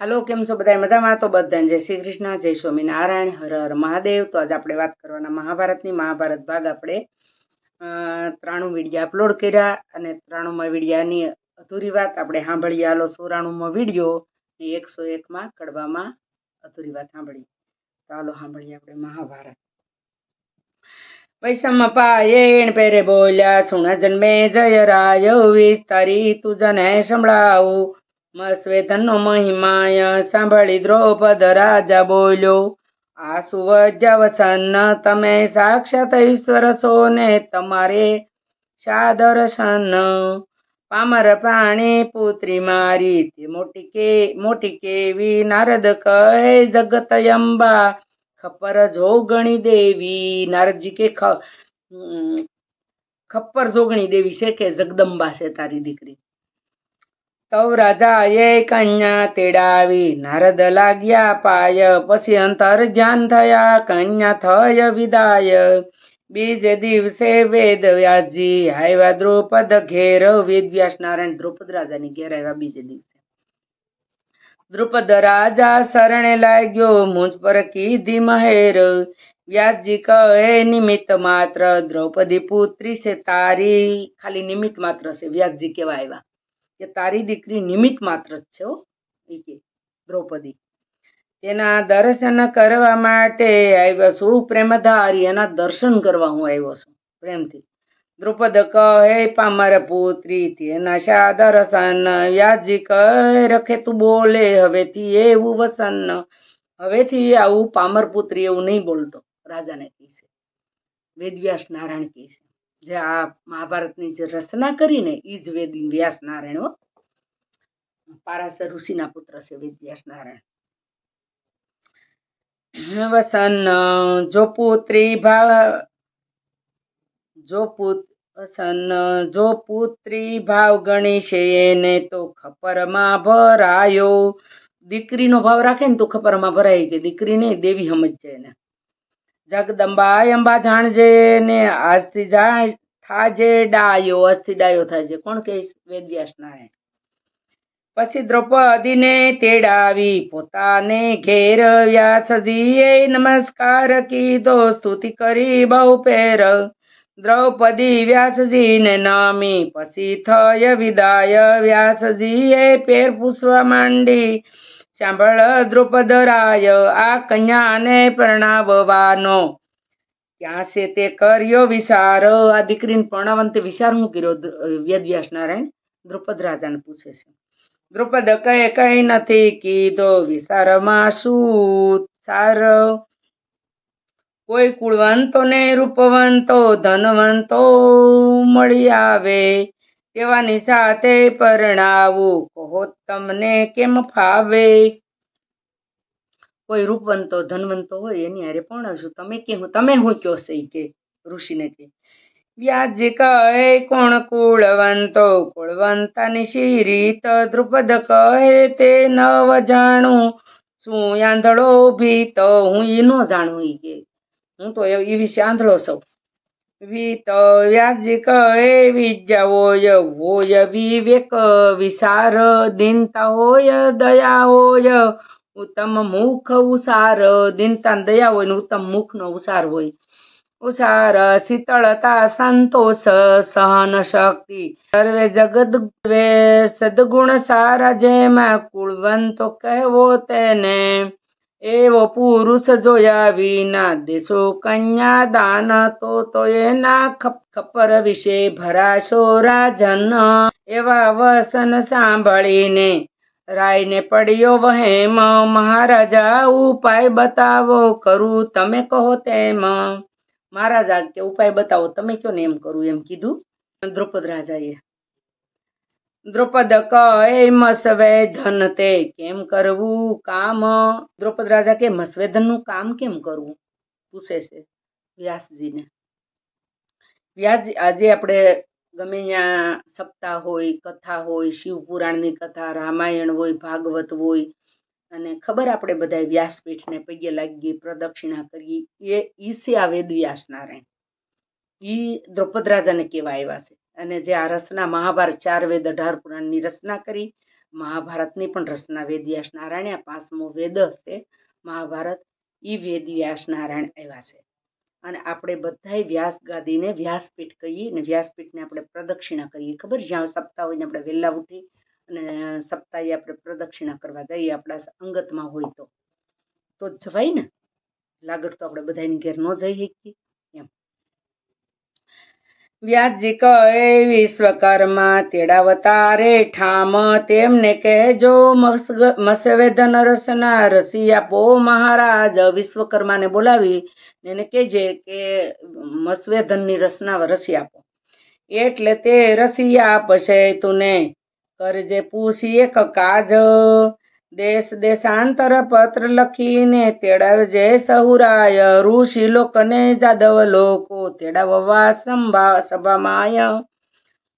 હાલો, કેમ છો બધા મજામાં? તો બધાને જય શ્રી કૃષ્ણ, જય સ્વામિનારાયણ, હર હર મહાદેવ. તો આજે આપણે વાત કરવાના મહાભારતની. મહાભારત ભાગ આપણે ત્રાણું વિડીયા અપલોડ કર્યા અને ત્રાણુંમાં વિડીયાની અધૂરી વાત આપણે સાંભળીએ હાલો સોરાણુંમાં વીડિયો ને એકસો એકમાં કડવામાં અધૂરી વાત સાંભળી. તો હાલો, સાંભળીએ આપણે મહાભારત. વૈષમ પાયેણ પેરે બોલ્યા, સુણ જન્મે જય રાય વિસ્તારી, તું જને સંભળાવું. મસ્વેધનનો મહિમાય, સાંભળી દ્રૌપદ રાજા બોલ્યો, આ સુવજ્જવસન તમે સાક્ષાત ઈશ્વર છો ને તમારે સાદર્શન. પામર પ્રાણી પુત્રી મારી, તે મોટી કે, મોટી કેવી નારદ કહે જગત અંબા. ખપર જોગણી દેવી, નારદજી કે ખ ખપ્પર જોગણી દેવી છે કે જગદંબા છે તારી દીકરી. તવ રાજાએ કન્યા તેડાવી, નારદ લાગ્યા પાય. પછી અંતર ધ્યાન થયા, કન્યા થય વિદાય. બીજે દિવસે વેદ વ્યાસજી આવ્યા દ્રુપદ ઘેર. વેદ વ્યાસ નારાયણ દ્રુપદ રાજાની ઘેર આવ્યા બીજે દિવસે. દ્રુપદ રાજા શરણે લાગ્યો, મુજ પર કીધી મહેર. વ્યાસજી કહે, નિમિત્ત માત્ર દ્રૌપદી પુત્રી છે, તારી. ખાલી નિમિત્ત માત્ર છે, વ્યાસજી કેવા આવ્યા. કે તારી દીકરી નિમિત્ત માત્ર જ છે ઈ કે દ્રૌપદી. તેના દર્શન કરવા માટે આવ્યો છું, પ્રેમધારી, એના દર્શન કરવા હું આવ્યો છું, પ્રેમથી. દ્રુપદ કહે પામર પુત્રી, તેના શા દર્શન વ્યાજી કહે રખે તું બોલે, હવેથી એવું વસન, હવેથી આવું પામર પુત્રી એવું નહીં બોલતો. રાજાને કહે છે. વેદવ્યાસ નારાયણ કહે છે. જે આ મહાભારતની જે રચના કરીને એ જ વેદ વ્યાસ નારાયણ હો. પારાસર ઋષિના પુત્ર છે વેદવ્યાસ નારાયણ વસન, જો પુત્રી જો પુત, વસન, જો પુત્રી ભાવ ગણી છે એને તો ખપરમાં ભરાયો. દીકરીનો ભાવ રાખે ને તો ખપરમાં ભરાય કે દીકરી નહીં દેવી સમજશે એને. જગદંબા અંબા જાણજે ને આજથી જા, થાજે ડાયો, આજથી ડાયો છે કોણ કે વેદવ્યાસ નારાયણ. પછી દ્રૌપદીને તેડાવી પોતાને ઘેર વ્યાસજીએ નમસ્કાર કીધો, સ્તુતિ કરી બહુ પેર. દ્રૌપદી વ્યાસજીને નમી, પછી થય વિદાય વ્યાસજીએ પેર પૂછવા માંડી. સાંભળ દ્રુપદ રાય આ કન્યાને પરણાવવાનો. ક્યાં છે તે કર્યો વિચાર આ દીકરીને પરણાવવાનો તે વિચાર હું કર્યો? વેદવ્યાસ નારાયણ દ્રુપદ રાજાને પૂછે છે. દ્રુપદ કહે, કઈ નથી કીધો વિચારમાં શું સાર. કોઈ કુળવંતો ને રૂપવંતો, ધનવંતો મળી આવે. તેવાની સાથે પરણાવું? કહો તમને કેમ ફાવે? કોઈ રૂપવંતો, ધનવંતો હોય એની હારે પરણાવશું તમે કે તમે હું કહો છો કે ઋષિને કે? વ્યાજ કહે કોણ કુળવંતો? કુળવંતાની શી રીત દ્રુપદ કહે તે નવ જાણું. શું આંધળો ભીત? હું એ ન જાણું ઈ કે. હું તો એ વિશે આંધળો છું. વ્યાસજી કહે, વિદ્યા હોય હોય, વિવેક વિસાર. દિનતા હોય, દયા હોય. ઉત્તમ મુખ ઉસાર. દિનતા દયા હોય ને ઉત્તમ મુખનો ઉસાર હોય. ઉસાર, શીતળતા, સંતોષ, સહન શક્તિ. સર્વે જગત સદગુણ સારા જેમાં કુળવંતો કહેવો તેને. એવો પુરુષ જોયા વિના દેશો કન્યા દાન તો તો એના ખપ- ખપ્પર વિશે ભરાશો રાજન. એવા વસન સાંભળીને રાયને પડ્યો વહેમ, મહારાજા, ઉપાય બતાવો, કરું તમે કહો તેમ. મહારાજા, કે ઉપાય બતાવો? તમે કયો ને એમ કરું? એમ કીધું દ્રુપદ રાજાએ. દ્રૌપદ કહે મસવેધન તે કેમ કરવું કામ? દ્રૌપદ રાજા કે મસવેધનનું કામ કેમ કરવું? પૂછે છે વ્યાસજીને. વ્યાસજી, આજે આપણે ગમે ત્યાં સપ્તાહ હોય, કથા હોય, શિવ પુરાણની કથા, રામાયણ હોય, ભાગવત હોય, અને ખબર આપણે બધા વ્યાસપીઠને પગે લાગીએ, પ્રદક્ષિણા કરીએ, એ ઈ છે આ વેદ વ્યાસ નારાયણ ઈ દ્રૌપદ રાજાને કેવા આવ્યા છે. અને જે આ રચના મહાભારત ચાર વેદ અઢાર પુરાણની રચના કરી, મહાભારતની પણ રચના વેદવ્યાસ નારાયણ આ પાંચમો વેદ છે મહાભારત એ વેદવ્યાસ નારાયણ આવ્યા છે. અને આપણે બધાય વ્યાસ ગાદીને વ્યાસપીઠ કહીએ અને વ્યાસપીઠને આપણે પ્રદક્ષિણા કરીએ. ખબર જ્યાં સપ્તાહ હોય આપણે વહેલા ઉઠી અને સપ્તાહે આપણે પ્રદક્ષિણા કરવા જઈએ, આપણા અંગતમાં હોય તો. તો જવાય ને. લાગડ તો આપણે બધાની ઘેર ન જઈ શકીએ. વ્યાસજી કહે વિશ્વકર્મા તેડાવતારે ઠામ, તેમને કહેજો મસવેદન રસના રસી આપો મહારાજ. વિશ્વકર્માને બોલાવી એને કહેજે કે મસવેદનની રસના રસી આપો. એટલે તે રસી આપશે તુને. કરજે પૂછી એક કાજ. દેશ દેશાંતર પત્ર લખીને તેડાવજે સહુરાય ઋષિ લોકને જાદવ લોકો તેડાવવા સંભા સભામાય.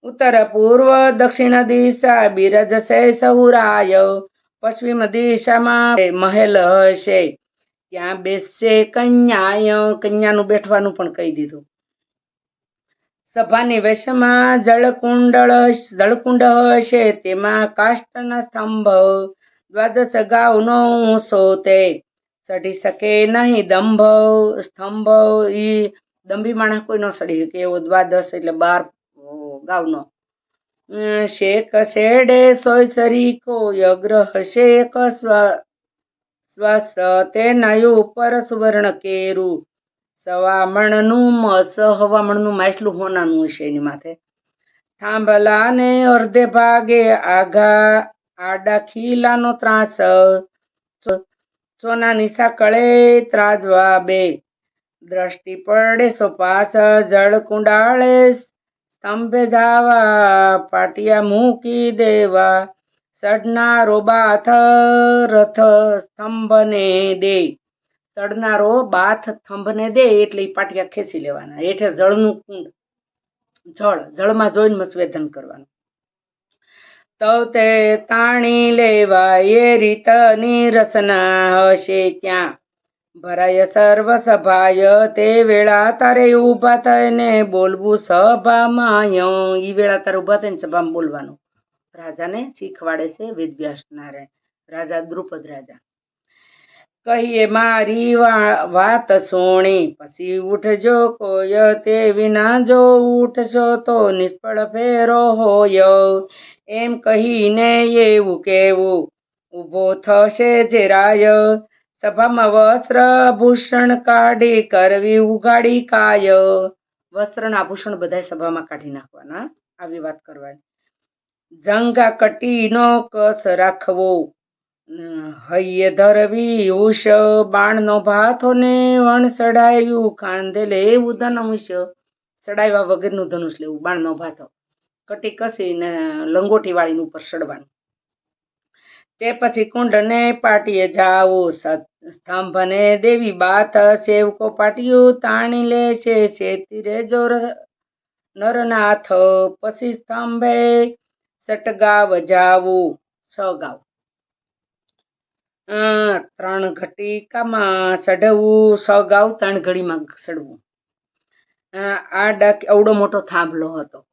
ઉત્તર પૂર્વ દક્ષિણ દિશા બિરજશે સહુરાય પશ્ચિમ દિશામાં મહેલ હશે. ત્યાં બેસશે કન્યાય, કન્યાનું બેઠવાનું પણ કહી દીધું. સભાની વેશમાં જળકુંડળ, જળકુંડ હશે, તેમાં કાષ્ટના સ્તંભ દ્વાદશ ગાઉનો ઊંસો તે સડી શકે નહીં દંભ, સ્તંભ, ઈ દંભી માણસ કોઈ ન સડી શકે, એવો દ્વાદશ એટલે બાર ગાઉનો શેક શેડે સોય સરીકો અગ્ર અગ્રહ શેક શ્વાસ તેના ઉપર સુવર્ણ કેરું. સવામણનું મસ, હવામણનું માછલું હોનાનું હશે એની માથે. થાંભલાને અર્ધે ભાગે આઘા આડા ખીલાનો ત્રાસ. સોના નિશા કળે ત્રાજવા બે. દ્રષ્ટિ પડે સો પાસ, જળ કુંડાળે સ્તંભે જાવા, પાટિયા મૂકી દેવા. સડના બાથ રથ સ્તંભને દે. સડનારો બાથ થંભને દે એટલે પાટિયા ખેંચી લેવાના. હેઠે જળનું કુંડ. જળ, જળમાં જોઈને મસ્વેદન કરવાનું. તો તે તાણી લેવા એ રીતની રસના હશે ત્યાં. ભરાય સર્વ સભાય તે વેળા તારે ઊભા થઈને બોલવું સભામાં. એ વેળા તારે ઊભા થઈને સભામાં બોલવાનું. રાજાને શીખવાડે છે વેદવ્યાસ નારાયણ રાજા દ્રુપદ રાજા. કહીએ, મારી વાત સોણી. પછી, ઉઠજો કોય તે વિના જો ઉઠશો તો નિષ્ફળ ફેરો હોય. એમ કહીને એવું કેવું ઊભો થશે જે રાય. સભામાં વસ્ત્ર ભૂષણ કાઢી, કરવી ઉગાડી કાય. વસ્ત્રના આભૂષણ બધાય સભામાં કાઢી નાખવાના. આવી વાત કરવાની. જંગા કટીનો કસ રાખવો. હૈયે ધરવી ઉષ, બાણનો ભાથો ને વણ સડાયું, કાંધે લેવું ધનુષ. સડાવ્યા વગરનું ધનુષ લેવું, બાણનો ભાથો. કટી કસીને લંગોટી વાળીને ઉપર સડવાનું. તે પછી કુંડને પાટીએ જાવું, સત- સ્તંભને દેવી બાત સેવકો પાટિયું, તાણી લે છે શેતી રે જોર નરનાથ. પછી સ્તંભે સટગાવ જાવું સગાવ ત્રણ ઘટિકામાં ચઢવું સગાવ ત્રણ ઘડીમાં ચડવું અ, આ ડાક અવડો મોટો થાંભલો હતો.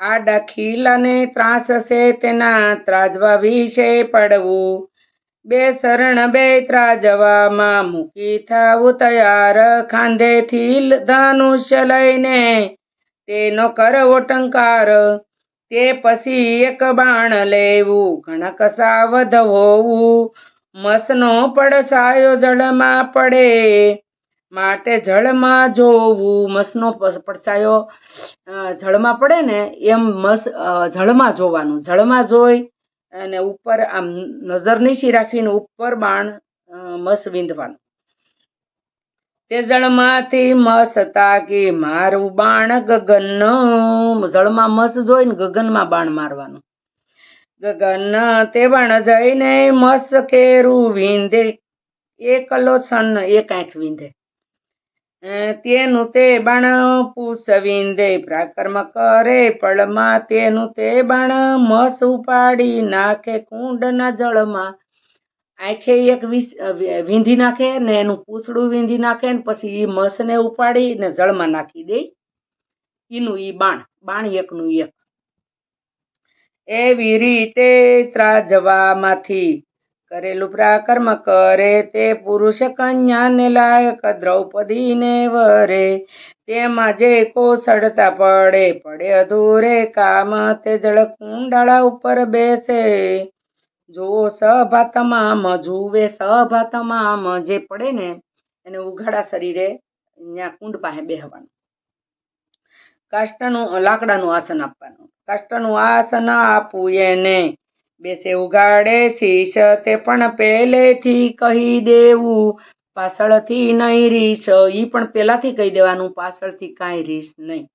આ ડાખીલાને ત્રાસ હશે તેના ત્રાજવા વિશે પડવું. બે શરણ બે ત્રાજવામાં મૂકી થાવું તૈયાર. ખાંધેથી ધનુષ્ય લઈને તેનો કરવો ટંકાર. તે પછી એક બાણ લેવું ઘણા કસાવધ હોવું. મસનો પડસાયો જળમાં પડે, માટે જળમાં જોવું. મસનો પડસાયો જળમાં પડે ને એમ મસ જળમાં જોવાનું. જળમાં જોઈ અને ઉપર આમ નજર નીચી રાખીને ઉપર બાણ મસ વીંધવાનું. તે જળમાંથી મસ તાકી મારું બાણ ગગન જળમાં મસ જોઈને ગગનમાં બાણ મારવાનું. ગગન તે બાણ જઈને મસ કેરું વિંધે. એકલો છન એક આંખ વિંધે. તેનું તે બાણ પૂસ વિંધે. પ્રાકર્મ કરે પળમાં તેનું તે બાણ મસ ઉપાડી નાખે કુંડના જળમાં. આંખે એક વીંધી નાખે ને એનું પૂછડું વીંધી નાખે ને પછી એ મસને ઉપાડી ને જળમાં નાખી દે. એનું ઈ બાણ બાણ એકનું એક. એવી રીતે ત્રાજવામાંથી કરેલું પ્રાકર્મ કરે તે પુરુષ કન્યાને લાયક દ્રૌપદીને વરે. તેમાં જે કોસળતા પડે પડે અધૂરે કામ. તે જળ કુંડાળા ઉપર બેસે. જો સભા તમામ જુવે સભા તમામ જે પડે ને, એને ઉઘાડા શરીરે ત્યાં કુંડ પાસે બેહવાનું. કાષ્ટનું, લાકડાનું આસન આપવાનું. કાષ્ટનું આસન આપવું એને. બેસે ઉગાડે શીશ તે પણ પહેલેથી કહી દેવું. પાછળથી નહીં રીસ એ પણ પહેલાથી કહી દેવાનું, પાછળથી કાંઈ રીસ નહીં.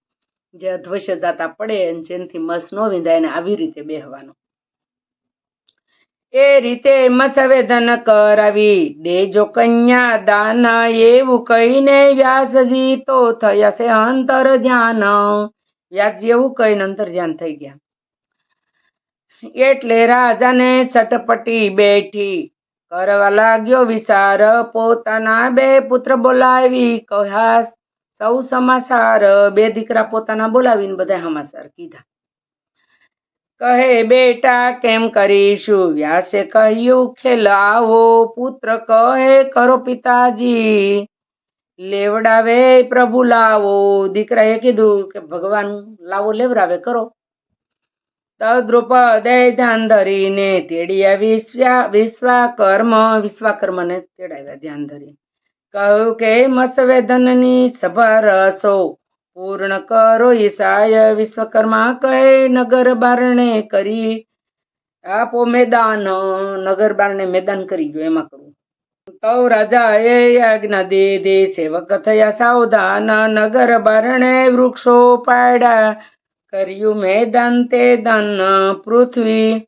જે અધ્વશ્ય જાતા પડે જેનથી મસ ન વિંધાય ને આવી રીતે બેહવાનું. એ રીતે મસવેદન કરાવી. દેજો કન્યા દાન એવું કહીને વ્યાસજી તો થયા છે અંતર ધ્યાન વ્યાસજી એવું કહીને અંતર ધ્યાન થઈ ગયા. એટલે રાજાને સટપટી બેઠી. કરવા લાગ્યો વિચાર પોતાના બે પુત્ર બોલાવી. કહ્યા સૌ સમાચાર. બે દીકરા પોતાના બોલાવીને બધા સમાચાર કીધા. કહે, બેટા, કેમ કરીશું? વ્યાસે કહ્યું, ખેલાવો, પુત્ર કહે, કરો પિતાજી. લેવડાવે, પ્રભુ લાવો. દીકરાએ કીધું કે, ભગવાન લાવો, લેવડાવે, કરો. દ્રુપદે ધ્યાન ધરીને તેડ્યા વિશ્વા વિશ્વાકર્મ, વિશ્વાકર્મને તેડાવ્યા ધ્યાન ધરી. કહ્યું કે, મસવેદનની સભા રસો. પૂર્ણ કરો ઈસાય વિશ્વકર્મા કહે નગર બારણે કરી? આપો મેદાન, નગર બારણે મેદાન કરી ગયો એમાં કરવું તો એ આજ્ઞા દે સેવક થયા સાવધાન, નગર બારણે વૃક્ષો પાડ્યા. કર્યું મેદાન તે દાન, પૃથ્વી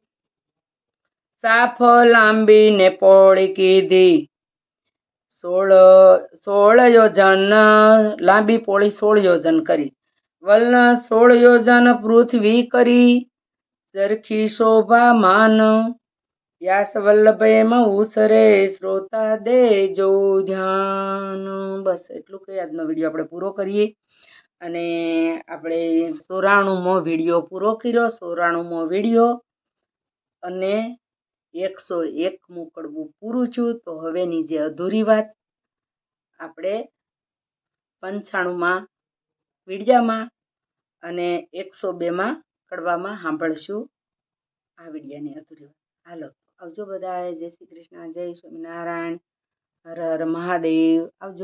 સાફ લાંબી ને પોળી કીધી. સોળ સોળ યોજન, લાંબી પોળી સોળ યોજન કરી. વલન સોળ યોજન પૃથ્વી કરી. સરખી શોભામાન વ્યાસ વલ્લભેમાં ઉસરે શ્રોતા દેજો ધ્યાન. બસ એટલું કહી આજનો વીડિયો આપણે પૂરો કરીએ. અને આપણે સોરાણુંમો વીડિયો પૂરો કર્યો, સોરાણુંમો વીડિયો. અને એકસો એકમું કડવું પૂરું છું તો હવેની જે અધૂરી વાત, આપણે પંચાણુંમાં વિડિયામાં અને એકસો બેમાં કડવામાં સાંભળશું આ વિડિયાની અધૂરી વાત. હાલો, આવજો બધાએ જય શ્રી કૃષ્ણ, જય સ્વામિનારાયણ. હર હર મહાદેવ. આવજો.